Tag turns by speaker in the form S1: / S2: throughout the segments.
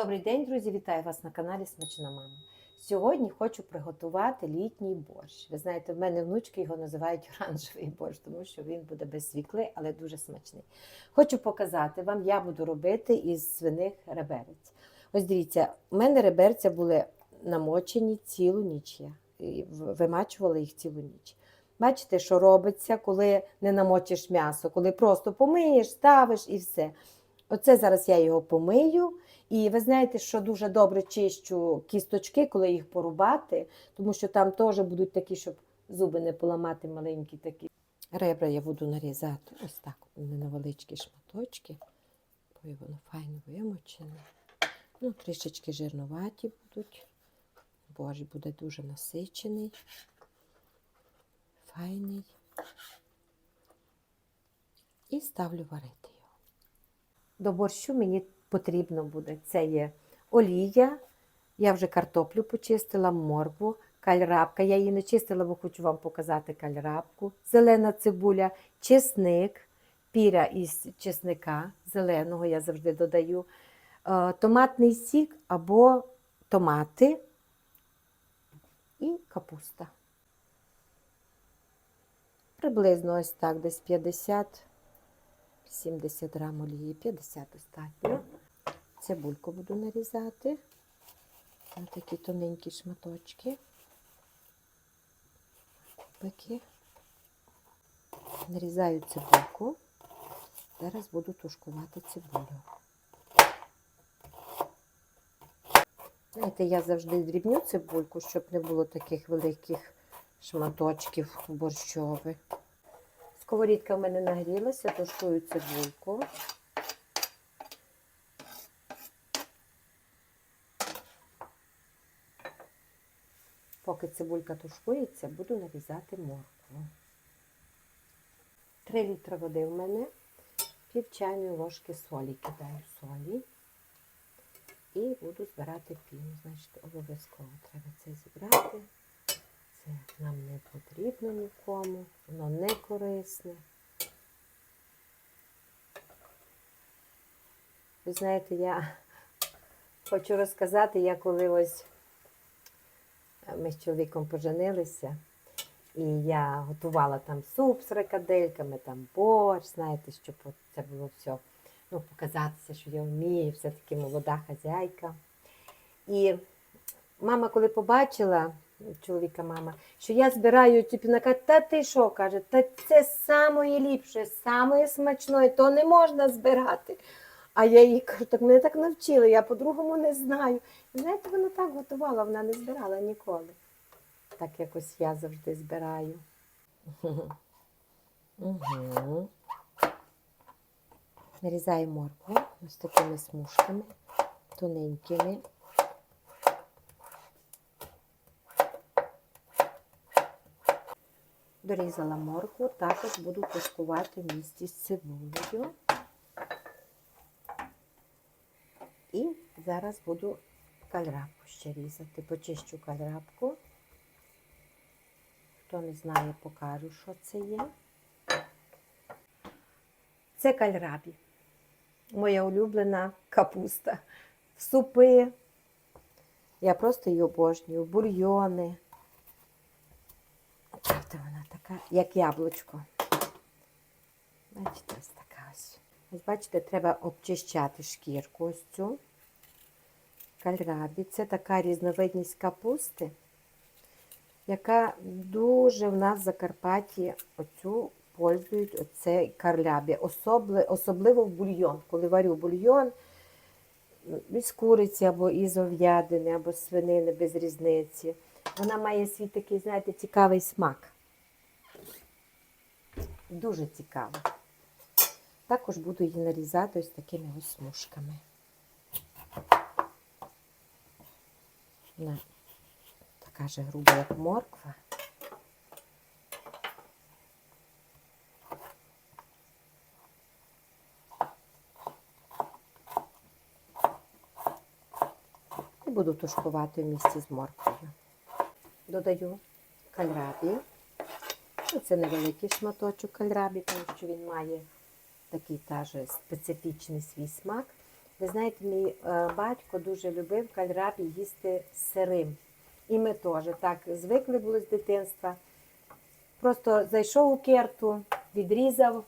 S1: Добрий день, друзі! Вітаю вас на каналі Смачна Мама. Сьогодні хочу приготувати літній борщ. Ви знаєте, в мене внучки його називають оранжевий борщ, тому що він буде без свікли, але дуже смачний. Хочу показати вам, я буду робити із свиних реберець. Ось дивіться, у мене реберця були намочені цілу ніч. Я вимачувала їх цілу ніч. Бачите, що робиться, коли не намочиш м'ясо, коли просто помиєш, ставиш і все. Оце зараз я його помию. І ви знаєте, що дуже добре чищу кісточки, коли їх порубати, тому що там теж будуть такі, щоб зуби не поламати маленькі такі. Ребра я буду нарізати ось так, невеличкі шматочки, бо воно файно вимочене. Ну, трішечки жирнуваті будуть. Борщ буде дуже насичений, файний. І ставлю варити його. До борщу мені потрібно буде. Це є олія. Я вже картоплю почистила, моркву, кальрабка. Я її не чистила, бо хочу вам показати кальрабку. Зелена цибуля, чесник, піря із чесника зеленого я завжди додаю. е, Томатний сік або томати і капуста. Приблизно ось так, десь 50 70 грам олії, 50 достатньо. Цибульку буду нарізати. на такі тоненькі шматочки. Кубики. Нарізаю цибульку. Зараз буду тушкувати цибулю. Знаєте, я завжди дрібню цибульку, щоб не було таких великих шматочків борщових. Сковорідка в мене нагрілася, тушкую цибульку. Поки цибулька тушкується, буду нарізати моркву. 3 літри води в мене, пів чайної ложки солі кидаю солі і буду збирати піну. Значить, обов'язково треба це зібрати. Це нам не потрібно нікому, воно не корисне. Ви знаєте, я хочу розказати, я коли ось ми з чоловіком поженилися, і я готувала там суп з фрикадельками, там борщ, знаєте, щоб це було все, ну, показатися, що я вмію, все-таки молода хазяйка. І мама, коли побачила, чоловіка мама, що я збираю вона каже, та ти що каже, та це самої ліпше, самої смачної, то не можна збирати. А я їй кажу, так мене так навчили, я по-другому не знаю. І знаєте, вона так готувала, вона не збирала ніколи. Так якось я завжди збираю. Угу. Нарізаю моркву ось такими смужками, тоненькими. Дорізала моркву, також буду тушкувати в місті з цибулею. І зараз буду кальрапку ще різати. Почищу кальрапку. Хто не знає, покажу, що це є. Це кальрабі. Моя улюблена капуста. В супи. Я просто її обожнюю, в бульйони. Правда, вона така, як яблучко. Бачите, ось ось. Бачите, треба обчищати шкірку ось цю. Кальрабі. Це така різновидність капусти, яка дуже в нас в Закарпатті оцю пользують оцей карлябі. Особли, особливо в бульйон. Коли варю бульйон із куриці або із ов'ядини, або свинини без різниці. Вона має свій такий, знаєте, цікавий смак. Дуже цікаво. Також буду її нарізати ось такими ось смужками. Вона така же груба, як морква. І буду тушкувати в місці з морквою. Додаю кальрабі. Це невеликий шматочок кальрабі, тому що він має такий теж специфічний свій смак. Ви знаєте, мій е, батько дуже любив кальрабі їсти сирим. І ми теж так звикли були з дитинства. Просто зайшов у керту, відрізав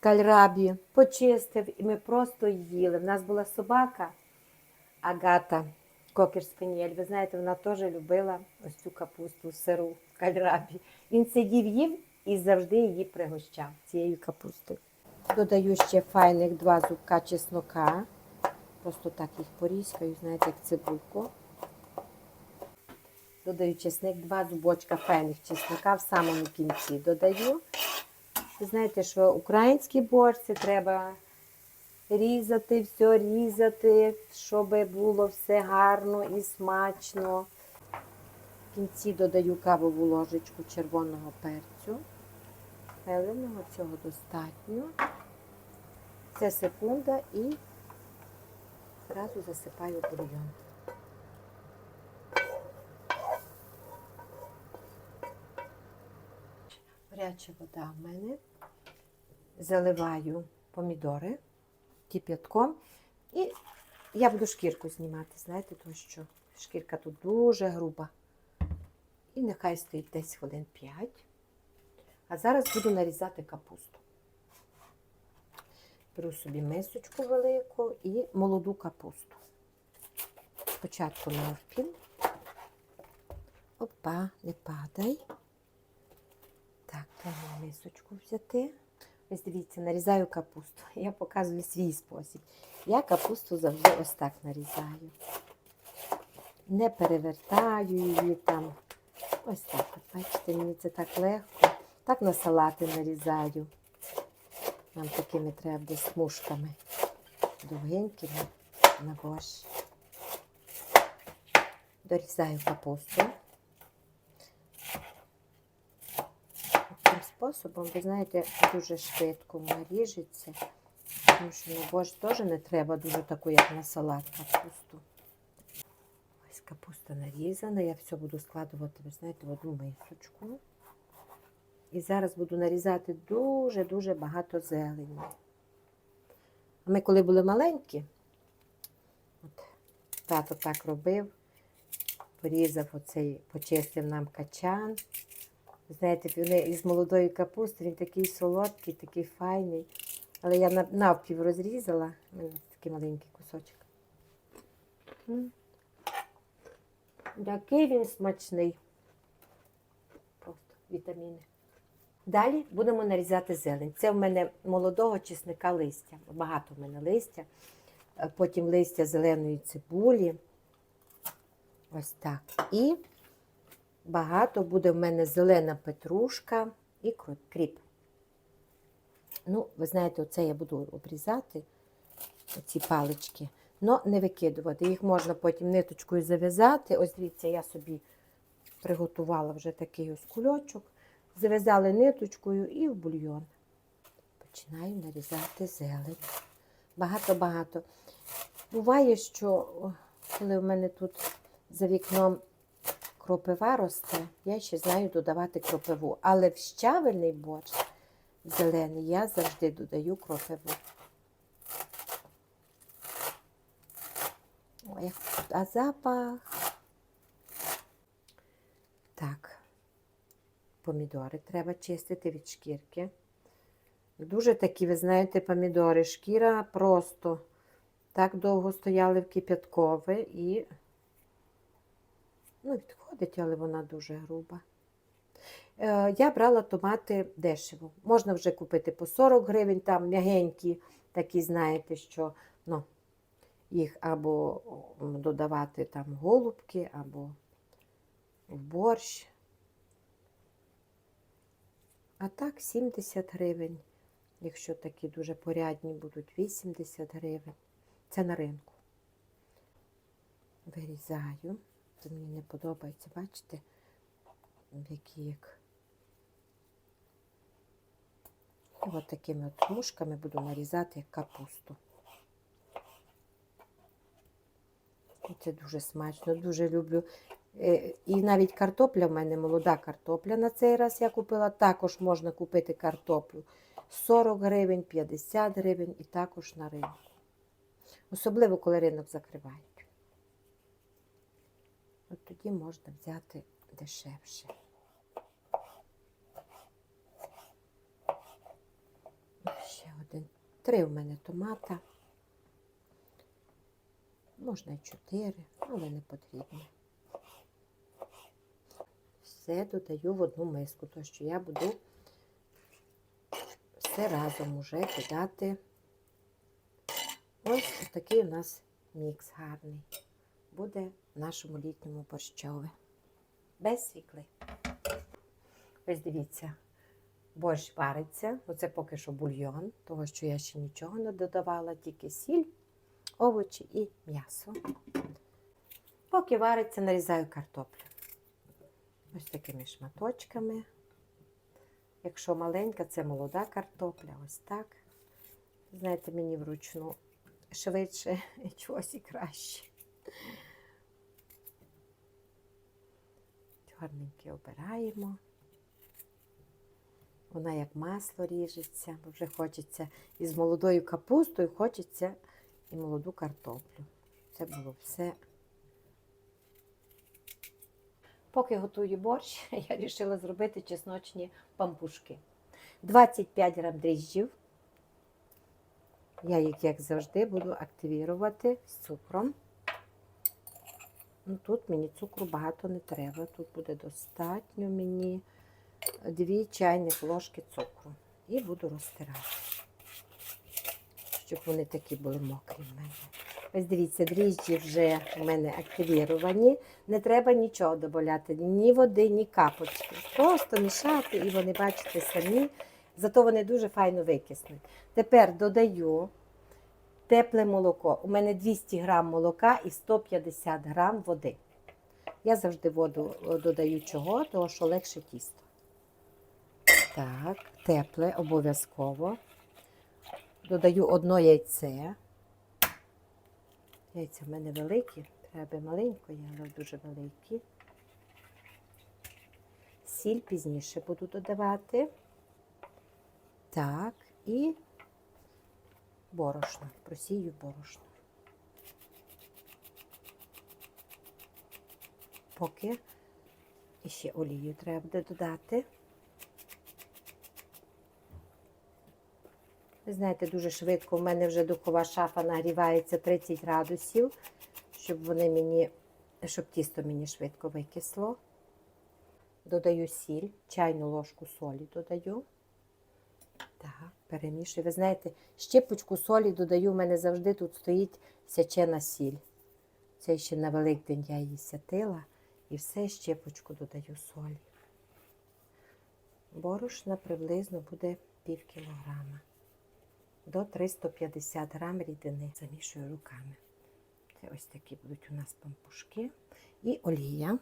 S1: кальрабі, почистив, і ми просто їли. В нас була собака Агата Кокер Спаніель. Ви знаєте, вона теж любила ось цю капусту сиру кальрабі. Він сидів їв і завжди її пригощав цією капустою. Додаю ще файних два зубка чеснока. Просто так їх порізкаю, знаєте, як цибульку. Додаю чесник, два зубочка файних чеснока в самому кінці додаю. Ви знаєте, що український борщ це треба різати, все різати, щоб було все гарно і смачно. В кінці додаю кавову ложечку червоного перцю. Меленого цього достатньо. Це секунда і зразу засипаю бульйон. Гаряча вода в мене. Заливаю помідори кип'ятком. І я буду шкірку знімати, знаєте, тому що шкірка тут дуже груба. І нехай стоїть десь хвилин 5. А зараз буду нарізати капусту. Беру собі мисочку велику і молоду капусту. Спочатку навпіл. Опа, не падай. Так, треба мисочку взяти. Ось дивіться, нарізаю капусту. Я показую свій спосіб. Я капусту завжди ось так нарізаю. Не перевертаю її там. Ось так. Бачите, мені це так легко. Так на салати нарізаю. Нам такими треба буде смужками. Довгенькими на борщ. Дорізаю капусту. Таким способом, ви знаєте, дуже швидко вона ріжеться. Тому що на борщ теж не треба дуже таку, як на салат капусту. Ось капуста нарізана. Я все буду складувати, ви знаєте, в одну мисочку. І зараз буду нарізати дуже-дуже багато зелені. Ми, коли були маленькі, от, тато так робив, порізав оцей, почистив нам качан. Знаєте, вони із молодої капусти, він такий солодкий, такий файний. Але я навпів розрізала. У мене такий маленький кусочок. Який він смачний. Просто вітаміни. Далі будемо нарізати зелень. Це в мене молодого чесника листя. Багато в мене листя. Е, Потім листя зеленої цибулі. Ось так. І багато буде в мене зелена петрушка і кріп. Ну, ви знаєте, оце я буду обрізати, оці палички, але не викидувати. Їх можна потім ниточкою зав'язати. Ось дивіться, я собі приготувала вже такий ось кульочок. Зав'язали ниточкою і в бульйон. Починаю нарізати зелень. Багато-багато. Буває, що коли в мене тут за вікном кропива росте, я ще знаю додавати кропиву. Але в щавельний борщ зелений я завжди додаю кропиву. Ой, а запах. Так, помідори треба чистити від шкірки. Дуже такі, ви знаєте, помідори. Шкіра просто так довго стояли в кип'яткове і ну, відходить, але вона дуже груба. Е, Я брала томати дешево. Можна вже купити по 40 гривень, там м'ягенькі, такі, знаєте, що ну, їх або додавати там голубки, або в борщ. А так 70 гривень. Якщо такі дуже порядні будуть 80 гривень. Це на ринку. Вирізаю. Це мені не подобається, бачите, які як. От такими от смужками буду нарізати капусту. Це дуже смачно, дуже люблю. Е, І навіть картопля в мене молода картопля на цей раз я купила. Також можна купити картоплю 40 гривень, 50 гривень і також на ринку. Особливо, коли ринок закривають. От тоді можна взяти дешевше. Ще один. Три у мене томата. Можна і чотири, але не потрібно. Все додаю в одну миску, тому що я буду все разом уже кидати. Ось такий у нас мікс гарний. Буде в нашому літньому борщові. Без свікли. Ось дивіться, борщ вариться. Оце поки що бульйон, того що я ще нічого не додавала, тільки сіль, овочі і м'ясо. Поки вариться, нарізаю картоплю. Ось такими шматочками. Якщо маленька, це молода картопля, ось так. Знаєте, мені вручну швидше і чогось і краще. Чорненькі обираємо. Вона як масло ріжеться, бо вже хочеться із молодою капустою, хочеться і молоду картоплю. Це було все. Поки готую борщ, я вирішила зробити чесночні пампушки. 25 грам дріжджів. Я їх, як завжди, буду активірувати з цукром. Ну, Тут мені цукру багато не треба. Тут буде достатньо мені 2 чайних ложки цукру. І буду розтирати, щоб вони такі були мокрі в мене. Ось дивіться, дріжджі вже в мене активіровані. Не треба нічого додати, ні води, ні капочки. Просто мішати, і вони, бачите, самі. Зато вони дуже файно викиснуть. Тепер додаю тепле молоко. У мене 200 грам молока і 150 грам води. Я завжди воду додаю чого, того що легше тісто. Так, тепле обов'язково. Додаю одно яйце. Яйця в мене великі, треба маленької, але дуже великі. Сіль пізніше буду додавати. Так, і борошно. Просію борошно. Поки ще олію треба буде додати. Ви знаєте, дуже швидко. У мене вже духова шафа нагрівається 30 градусів, щоб вони мені, щоб тісто мені швидко викисло. Додаю сіль, чайну ложку солі додаю. Так, перемішую. Ви знаєте, щепочку солі додаю, у мене завжди тут стоїть сячена сіль. Це ще на Великдень я її сятила і все щепочку додаю солі. Борошна приблизно буде пів кілограма до 350 грам рідини. Замішую руками. Це ось такі будуть у нас пампушки. І олія.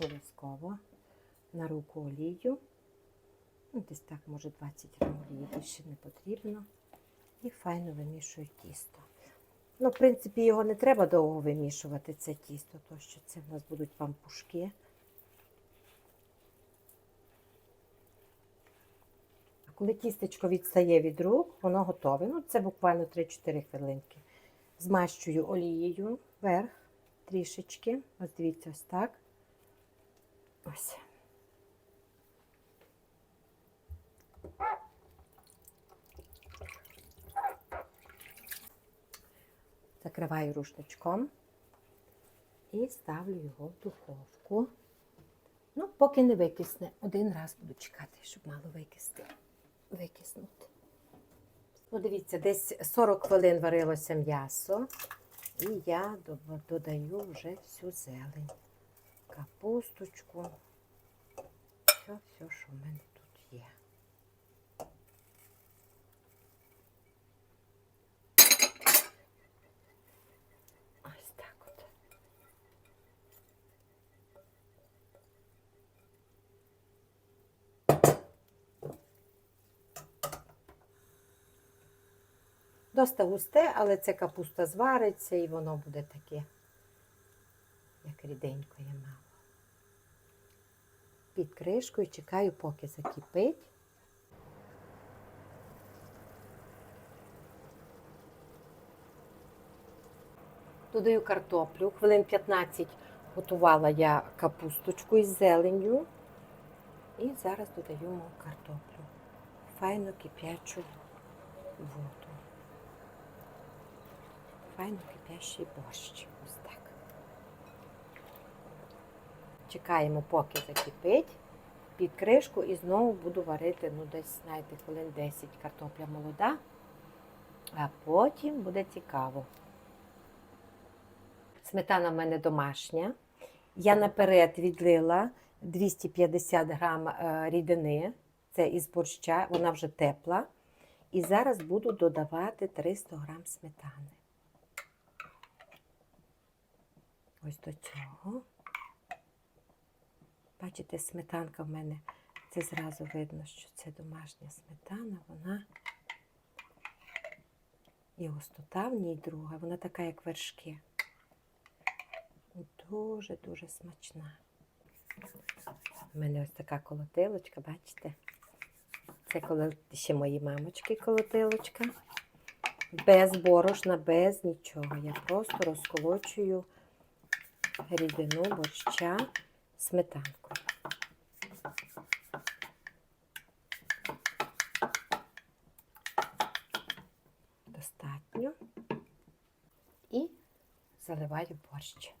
S1: Обов'язково на руку олію. Ну, Десь так, може, 20 грам олії більше не потрібно. І файно вимішую тісто. Ну, в принципі, його не треба довго вимішувати, це тісто, тому що це в нас будуть пампушки. Коли тістечко відстає від рук, воно готове. Ну, це буквально 3-4 хвилинки. Змащую олією вверх трішечки. Ось дивіться, ось так. Ось. Закриваю рушничком і ставлю його в духовку. Ну, поки не викисне. Один раз буду чекати, щоб мало викисти. Викиснути. Ну, дивіться, десь 40 хвилин варилося м'ясо. І я додаю вже всю зелень. Капусточку. Все, все, що в мене тут є. Ось так от. Доста густе, але це капуста звариться і воно буде таке, як ріденько є мало. Під кришкою чекаю, поки закипить. Додаю картоплю. Хвилин 15 готувала я капусточку із зеленню. І зараз додаю картоплю. Файно кип'ячу воду. Файно кипящий борщ. Ось так. Чекаємо, поки закипить. Під кришку і знову буду варити, ну, десь, знаєте, хвилин 10 картопля молода, а потім буде цікаво. Сметана в мене домашня. Я наперед відлила 250 грам е, рідини. Це із борща, вона вже тепла. І зараз буду додавати 300 грам сметани. Ось до цього. Бачите, сметанка в мене, це зразу видно, що це домашня сметана, вона і густота в ній друга, вона така, як вершки. Дуже-дуже смачна. У мене ось така колотилочка, бачите? Це коли ще мої мамочки колотилочка. Без борошна, без нічого. Я просто розколочую рідину борща сметанку. Достатньо. І заливаю борщ.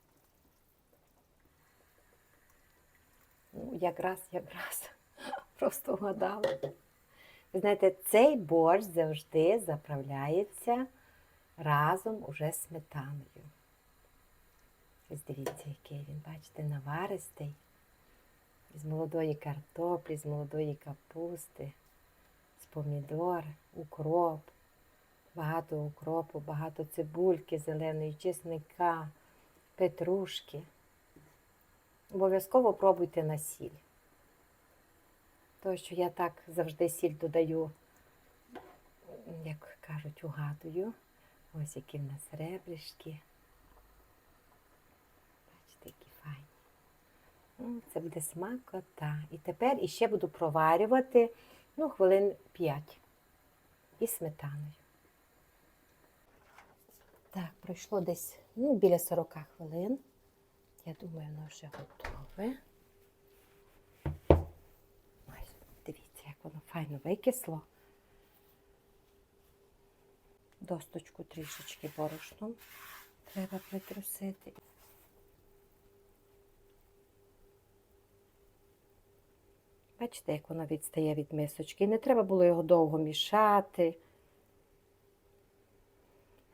S1: Ну, якраз, якраз, просто вгадала. Ви знаєте, цей борщ завжди заправляється разом уже з сметаною. Ось дивіться, який він, бачите, наваристий. З молодої картоплі, з молодої капусти, з помідор, укроп, багато укропу, багато цибульки зеленої, чесника, петрушки. Обов'язково пробуйте на сіль. Тому що я так завжди сіль додаю, як кажуть, угадую. Ось які в нас ребришки. Бачите, які файні. Ну, Це буде смакота. І тепер іще буду проварювати ну, хвилин 5 із сметаною. Так, пройшло десь ну, біля 40 хвилин. Я думаю, воно вже готове. Ось, дивіться, як воно файно викисло. Досточку трішечки борошном треба притрусити. Бачите, як воно відстає від мисочки. Не треба було його довго мішати.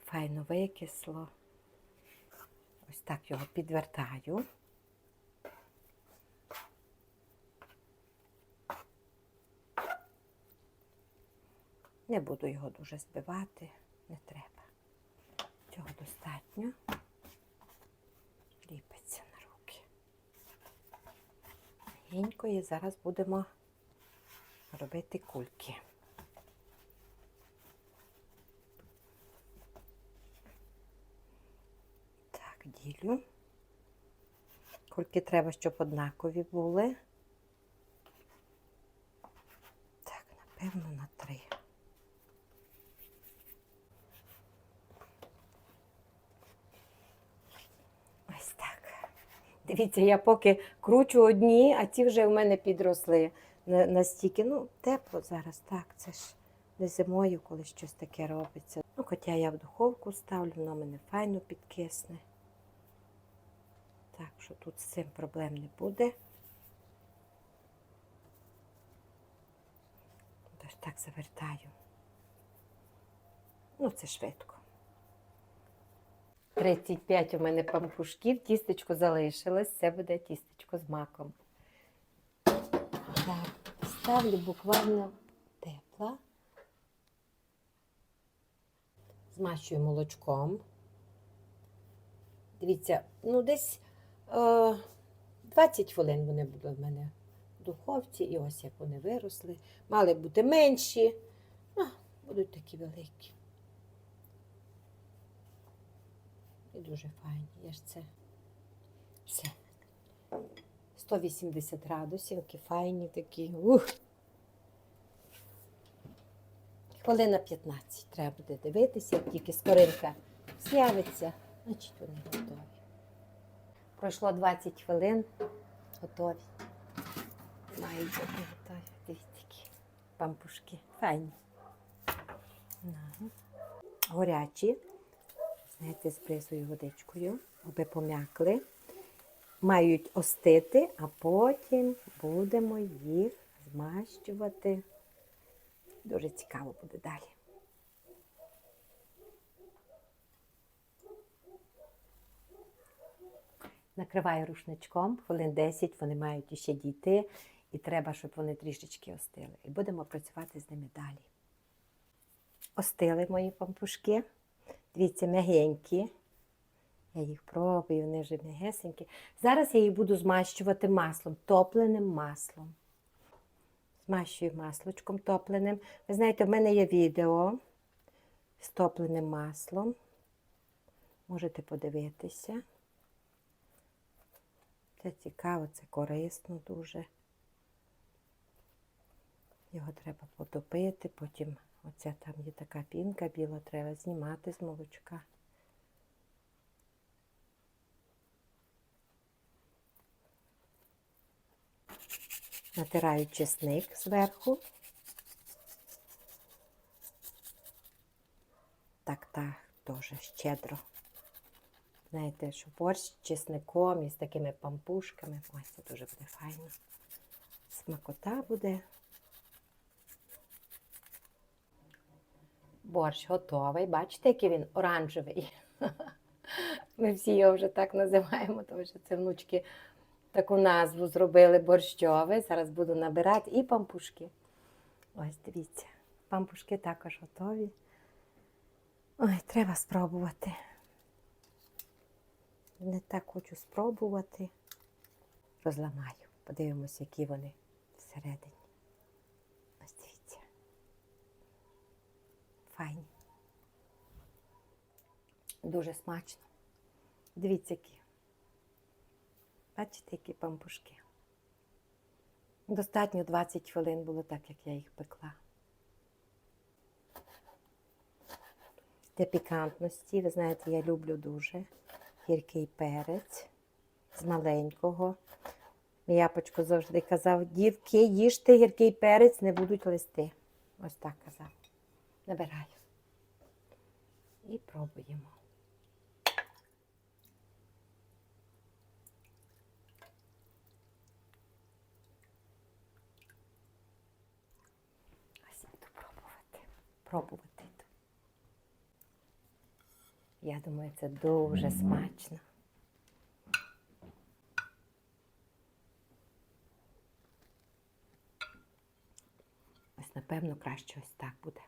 S1: Файно викисло. Ось так його підвертаю. Не буду його дуже збивати, не треба. Цього достатньо. І зараз будемо робити кульки. Так, ділю. Кульки треба, щоб однакові були. Так, напевно, на три. Ось так. Дивіться, я поки кручу одні, а ті вже в мене підросли настільки. Ну, тепло зараз, так, це ж не зимою, коли щось таке робиться. Ну, хоча я в духовку ставлю, воно мене файно підкисне. Так що тут з цим проблем не буде. Тож так завертаю. Ну, це швидко. 35 у мене пампушків, тістечко залишилось, це буде тістечко з маком. Так, ставлю буквально тепла. Змащую молочком. Дивіться, ну десь е, 20 хвилин вони були в мене в духовці, і ось як вони виросли. Мали бути менші, а будуть такі великі. І дуже файні. Я ж це все. 180 градусів, які файні такі. Ух. Хвилина 15 треба буде дивитися, як тільки скоринка з'явиться. Значить, вони готові. Пройшло 20 хвилин. Готові. Мають бути готові. Дивіться, які пампушки. Файні. Горячі. Знаєте, з бризою водичкою, аби пом'якли. Мають остити, а потім будемо їх змащувати. Дуже цікаво буде далі. Накриваю рушничком, хвилин 10 вони мають іще дійти, і треба, щоб вони трішечки остили. І будемо працювати з ними далі. Остили мої пампушки. Дивіться, м'ягенькі. Я їх пробую, вони вже м'ягесенькі. Зараз я їх буду змащувати маслом, топленим маслом. Змащую маслочком топленим. Ви знаєте, в мене є відео з топленим маслом. Можете подивитися. Це цікаво, це корисно дуже. Його треба потопити, потім оця там є така пінка біла, треба знімати з молочка. Натираю чесник зверху. Так, так, теж щедро. Знаєте, що борщ з чесником і з такими пампушками. Ось це дуже буде файно. Смакота буде. Борщ готовий. Бачите, який він оранжевий. Ми всі його вже так називаємо, тому що це внучки таку назву зробили борщовий. Зараз буду набирати і пампушки. Ось дивіться, пампушки також готові. Ой, треба спробувати. Не так хочу спробувати. Розламаю. Подивимося, які вони всередині. Ось дивіться. Файні. Дуже смачно. Дивіться, які. Бачите, які пампушки. Достатньо 20 хвилин було так, як я їх пекла. Для пікантності, ви знаєте, я люблю дуже гіркий перець з маленького. Япочко завжди казав, дівки, їжте гіркий перець, не будуть листи. Ось так казав. Набираю. І пробуємо. Ось буду пробувати. Я думаю, це дуже смачно. Ось, напевно, краще ось так буде.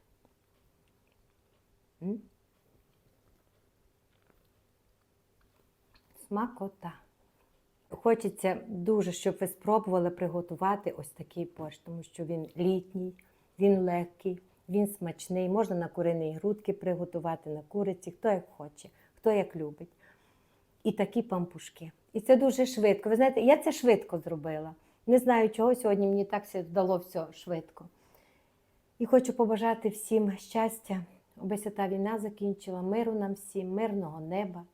S1: Смакота. Хочеться дуже, щоб ви спробували приготувати ось такий борщ, тому що він літній, він легкий, він смачний. Можна на курині грудки приготувати, на куриці, хто як хоче, хто як любить. І такі пампушки. І це дуже швидко. Ви знаєте, я це швидко зробила. Не знаю, чого сьогодні мені так все вдало все швидко. І хочу побажати всім щастя, аби ця та війна закінчила, миру нам всім, мирного неба.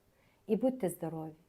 S1: І будьте здорові!